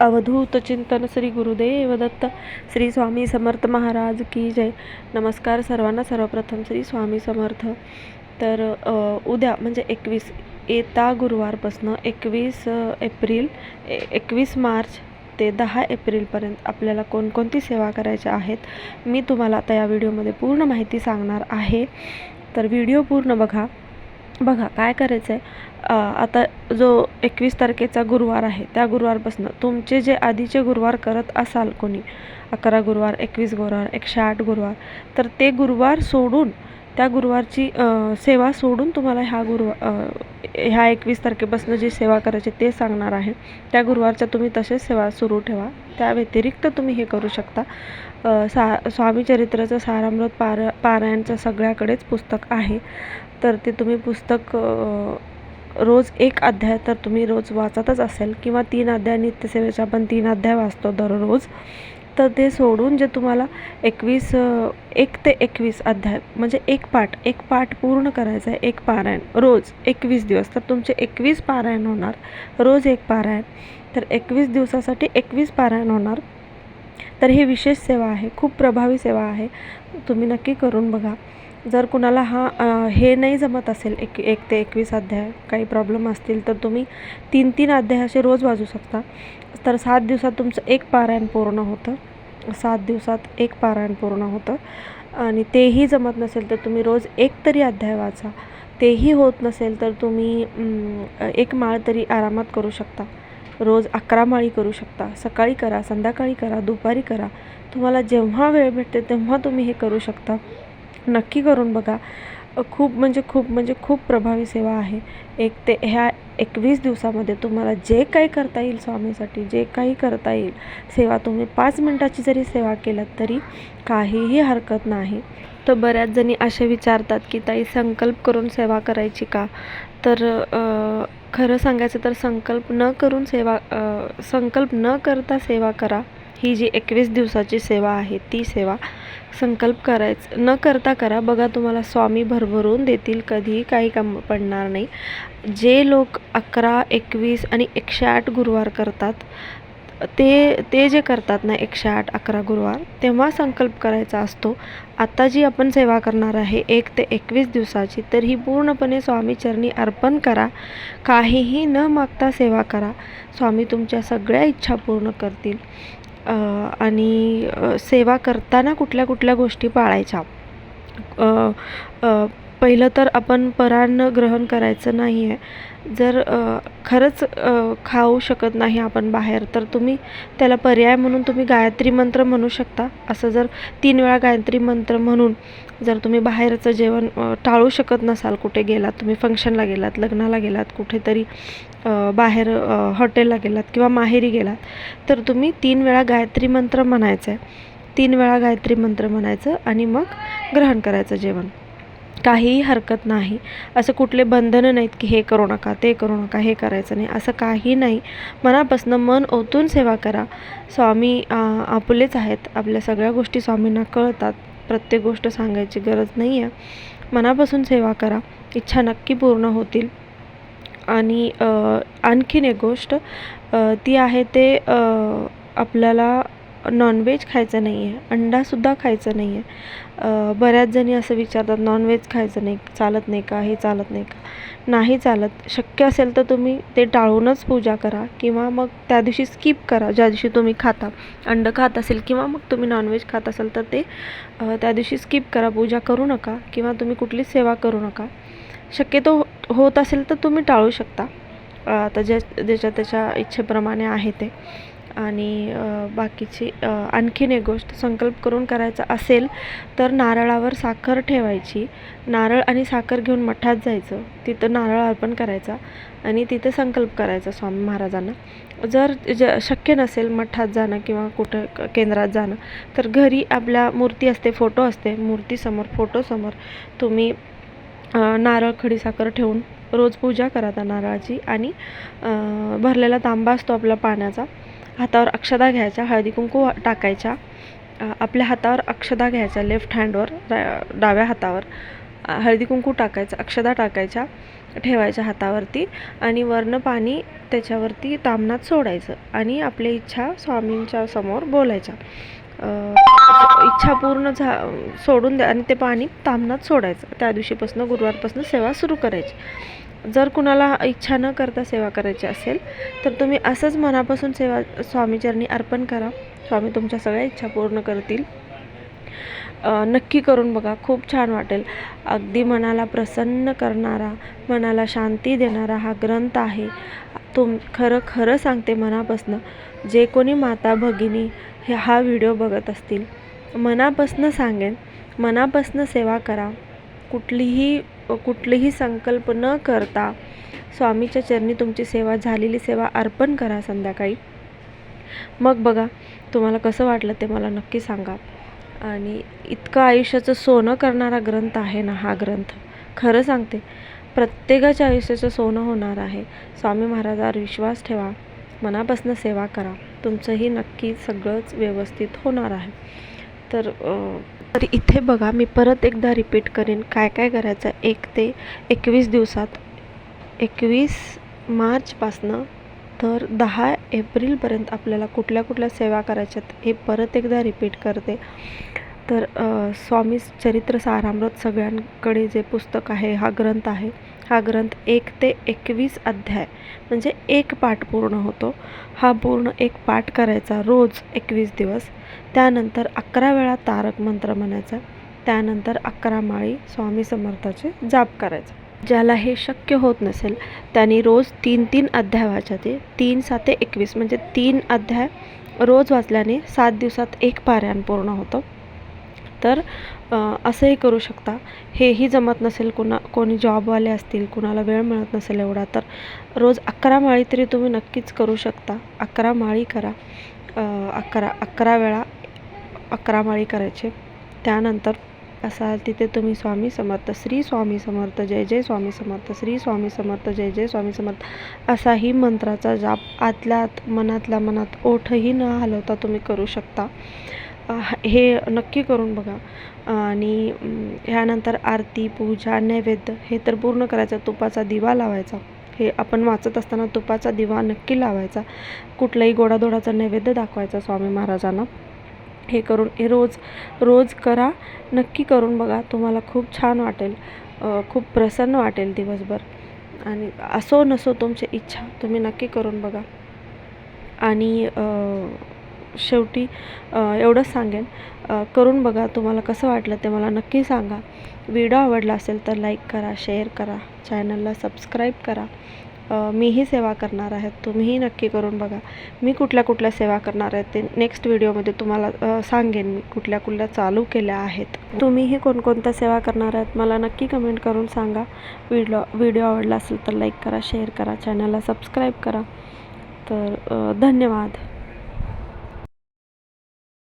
अवधूत चिंतन श्री गुरुदेव दत्त श्री स्वामी समर्थ महाराज की जय. नमस्कार सर्वांना. सर्वप्रथम श्री स्वामी समर्थ. तर उद्या म्हणजे एकवीस येता गुरुवारपासनं एकवीस एप्रिल ए एकवीस मार्च ते दहा एप्रिलपर्यंत आपल्याला कोणकोणती सेवा करायच्या आहेत मी तुम्हाला आता या व्हिडिओमध्ये पूर्ण माहिती सांगणार आहे. तर व्हिडिओ पूर्ण बघा. बघा काय करायचं आहे आता जो एकवीस तारखेचा गुरुवार आहे त्या गुरुवारपासून तुमचे जे आधीचे गुरुवार करत असाल कोणी अकरा गुरुवार एकवीस गुरुवार एकशे आठ गुरुवार तर ते गुरुवार सोडून त्या गुरुवारची सेवा सोडून तुम्हाला ह्या गुरुवार ह्या एकवीस तारखेपासून जी सेवा करायची ते सांगणार आहे. त्या गुरुवारच्या तुम्ही तसेच सेवा सुरू ठेवा. त्या व्यतिरिक्त तुम्ही हे करू शकता. सा स्वामीचरित्राचं सारामृत पार पारायणचं सगळ्याकडेच पुस्तक आहे. तर ते तुम्ही पुस्तक रोज एक अध्याय तर तुम्ही रोज वाचतच असेल किंवा तीन अध्याय नित्यसेवेचा आपण तीन अध्याय वाचतो दररोज. तर ते सोडून जे तुम्हाला एकवीस एक ते एकवीस अध्याय म्हणजे एक पाठ एक पाठ पूर्ण करायचा आहे एक पारायण रोज एकवीस दिवस. तर तुमचे एकवीस पारायण होणार रोज एक पारायण. तर एकवीस दिवसासाठी एकवीस पारायण होणार. तर ही विशेष सेवा आहे खूप प्रभावी सेवा आहे. तुम्ही नक्की करून बघा. जर कुणाला हा हे नाही जमत असेल एक एक ते एकवीस अध्याय काही प्रॉब्लेम असतील तर तुम्ही तीन तीन अध्याय असे रोज वाजू शकता. तर सात दिवसात तुमचं एक पारायण पूर्ण होतं. सात दिवसात एक पारायण पूर्ण होतं. आणि तेही जमत नसेल तर तुम्ही रोज एक तरी अध्याय वाचा. तेही होत नसेल तर तुम्ही एक माळ तरी आरामात करू शकता. रोज अकरा माळी करू शकता. सकाळी करा संध्याकाळी करा दुपारी करा. तुम्हाला जेव्हा वेळ भेटते तेव्हा तुम्ही हे करू शकता. नक्की करून बघा. खूप म्हणजे खूप म्हणजे खूप प्रभावी सेवा आहे. एक ते ह्या एकवीस दिवसामध्ये तुम्हाला जे काही करता येईल स्वामीसाठी जे काही करता येईल सेवा तुम्ही पाच मिनटाची जरी सेवा केलात तरी काहीही हरकत नाही. तर बऱ्याच जणी असे विचारतात की ताई संकल्प करून सेवा करायची का? तर खरं सांगायचं तर संकल्प न करून सेवा संकल्प न करता सेवा करा. ही जी एकवीस दिवसाची सेवा आहे ती सेवा संकल्प करायचं न करता करा. बघा तुम्हाला स्वामी भरभरून देतील कधीही काही काम पडणार नाही. जे लोक अकरा एकवीस आणि एकशे आठ गुरुवार करतात ते ते जे करतात ना एकशे आठ अकरा गुरुवार तेव्हा संकल्प करायचा असतो. आता जी आपण सेवा करणार आहे एक ते एकवीस दिवसाची तर ही पूर्णपणे स्वामीचरणी अर्पण करा. काहीही न मागता सेवा करा. स्वामी तुमच्या सगळ्या इच्छा पूर्ण करतील. आणि सेवा करताना कुठल्या कुठल्या गोष्टी पाळायच्या? पहिलं तर आपण परान्न ग्रहण करायचं नाही आहे जर खरंच खाऊ शकत नाही आपण बाहेर तर तुम्ही त्याला पर्याय म्हणून तुम्ही गायत्री मंत्र म्हणू शकता. असं जर तीन वेळा गायत्री मंत्र म्हणून जर तुम्ही बाहेरचं जेवण टाळू शकत नसाल कुठे गेलात तुम्ही फंक्शनला गेलात लग्नाला गेलात कुठेतरी बाहेर हॉटेलला गेलात किंवा माहेरी गेलात तर तुम्ही तीन वेळा गायत्री मंत्र म्हणायचं आहे तीन वेळा गायत्री मंत्र म्हणायचं आणि मग ग्रहण करायचं जेवण. काहीही हरकत नाही. असं कुठले बंधनं नाहीत की हे करू नका ते करू नका हे करायचं नाही. असं काही नाही. मनापासून मन ओतून सेवा करा. स्वामी आपुलेच आपलेच आहेत. आपल्या सगळ्या गोष्टी स्वामींना कळतात. प्रत्येक गोष्ट सांगायची गरज नाही आहे मनापासून सेवा करा. इच्छा नक्की पूर्ण होतील. आणि आणखीन एक गोष्ट ती आहे ते आपल्याला नॉनव्हेज खायचं नाही आहे. अंडासुद्धा खायचं नाही आहे. बऱ्याच जणी असं विचारतात नॉनव्हेज खायचं नाही चालत नाही का? हे चालत नाही का? नाही चालत. शक्य असेल तर तुम्ही ते टाळूनच पूजा करा किंवा मग त्या दिवशी स्किप करा. ज्या दिवशी तुम्ही खाता अंड खात असेल किंवा मग तुम्ही नॉनव्हेज खात असाल तर ते त्या दिवशी स्किप करा. पूजा करू नका किंवा तुम्ही कुठलीच सेवा करू नका. शक्यतो हो- होत असेल तर तुम्ही टाळू शकता. आता ज्या ज्याच्या त्याच्या इच्छेप्रमाणे आहे ते. आणि बाकीची आणखीन एक गोष्ट संकल्प करून करायचा असेल तर नारळावर साखर ठेवायची. नारळ आणि साखर घेऊन मठात जायचं. तिथं नारळ अर्पण करायचा आणि तिथे संकल्प करायचा स्वामी महाराजांना. जर ज शक्य नसेल मठात जाणं किंवा कुठं क- केंद्रात जाणं तर घरी आपल्या मूर्ती असते फोटो असते. मूर्तीसमोर फोटोसमोर तुम्ही नारळ नारळ खडीसाखर ठेवून रोज पूजा करा त्या नारळाची आणि भरलेला तांबा असतो आपला पाण्याचा. हातावर अक्षदा घ्यायच्या हळदी कुंकू टाकायच्या. आपल्या हातावर अक्षदा घ्यायच्या लेफ्ट हँडवर डाव्या हातावर. हळदी कुंकू टाकायचं अक्षदा टाकायच्या ठेवायच्या हातावरती आणि वरनं पाणी त्याच्यावरती तामणात सोडायचं आणि आपली इच्छा स्वामींच्या समोर बोलायच्या. इच्छा पूर्ण झा सोडून द्या आणि ते पाणी तामणात सोडायचं. त्या दिवशीपासून गुरुवारपासून सेवा सुरू करायची. जर कुणाला इच्छा न करता सेवा करायची असेल तर तुम्ही असंच मनापासून सेवा स्वामीचरणी अर्पण करा. स्वामी तुमच्या सगळ्या इच्छा पूर्ण करतील. नक्की करून बघा. खूप छान वाटेल. अगदी मनाला प्रसन्न करणारा मनाला शांती देणारा हा ग्रंथ आहे. तुम खरं खरं सांगते मनापासनं जे कोणी माता भगिनी हे हा व्हिडिओ बघत असतील मनापासनं सांगेन मनापासनं सेवा करा. कुठलीही कुठलीही संकल्प न करता स्वामीच्या चरणी तुमची सेवा झालेली सेवा अर्पण करा संध्याकाळी. मग बघा तुम्हाला कसं वाटलं ते मला नक्की सांगा. आणि इतकं आयुष्याचं सोनं करणारा ग्रंथ आहे ना हा ग्रंथ. खरं सांगते प्रत्येकाच्या आयुष्याचं सोनं होणार आहे. स्वामी महाराजावर विश्वास ठेवा मनापासून सेवा करा. तुमचंही नक्की सगळंच व्यवस्थित होणार आहे. तर तर इथे बघा मी परत एकदा रिपीट करेन काय काय करायचं. एक ते एकवीस दिवसात. एकवीस मार्चपासनं तर दहा एप्रिलपर्यंत आपल्याला कुठल्या कुठल्या सेवा करायच्यात हे परत एकदा रिपीट करते. तर स्वामी चरित्र सारामृत सगळ्यांकडे जे पुस्तक आहे हा ग्रंथ आहे हा ग्रंथ एक ते एकवीस अध्याय म्हणजे एक पाठ पूर्ण होतो. हा पूर्ण एक पाठ करायचा रोज एकवीस दिवस. त्यानंतर अकरा वेळा तारक मंत्र म्हणायचा. त्यानंतर अकरा माळी स्वामी समर्थाचे जाप करायचा. ज्याला हे शक्य होत नसेल त्यांनी रोज तीन तीन अध्याय वाचायचे तीन साते एकवीस म्हणजे तीन अध्याय रोज वाचल्याने सात दिवसात एक पारायण पूर्ण होतं. तर असंही करू शकता. हेही जमत नसेल कुणा कोणी जॉबवाले असतील कुणाला वेळ मिळत नसेल एवढा तर रोज अकरा माळी तरी तुम्ही नक्कीच करू शकता. अकरा माळी करा. अकरा अकरा वेळा अकरा माळी करायचे. त्यानंतर असाल तिथे तुम्ही स्वामी समर्थ श्री स्वामी समर्थ जय जय स्वामी समर्थ श्री स्वामी समर्थ जय जय स्वामी समर्थ असाही मंत्राचा जाप आतल्या आत मनातल्या मनात ओठही न हलवता तुम्ही करू शकता. हे नक्की करून बघा. आणि ह्यानंतर आरती पूजा नैवेद्य हे तर पूर्ण करायचं. तुपाचा दिवा लावायचा. हे आपण वाचत असताना तुपाचा दिवा नक्की लावायचा. कुठलाही गोडाधोडाचा नैवेद्य दाखवायचा स्वामी महाराजांना. हे करून हे रोज रोज करा. नक्की करून बघा. तुम्हाला खूप छान वाटेल. खूप प्रसन्न वाटेल दिवसभर. आणि असो नसो तुमची इच्छा तुम्ही नक्की करून बघा. आणि शेवटी एवढंच सांगेन. करून बघा तुम्हाला कसं वाटलं ते मला नक्की सांगा. व्हिडिओ आवडला असेल तर लाईक करा शेअर करा चॅनलला सबस्क्राईब करा. मीही सेवा करणार आहे तुम्हीही नक्की करून बघा. मी कुठल्या कुठल्या सेवा करणार आहे ते नेक्स्ट व्हिडिओमध्ये तुम्हाला सांगेन मी कुठल्या कुठल्या चालू केल्या आहेत. तुम्हीही कोणकोणत्या सेवा करणार आहेत मला नक्की कमेंट करून सांगा. व्हिडिओ व्हिडिओ आवडला असेल तर लाईक करा शेअर करा चॅनलला सबस्क्राईब करा. तर धन्यवाद.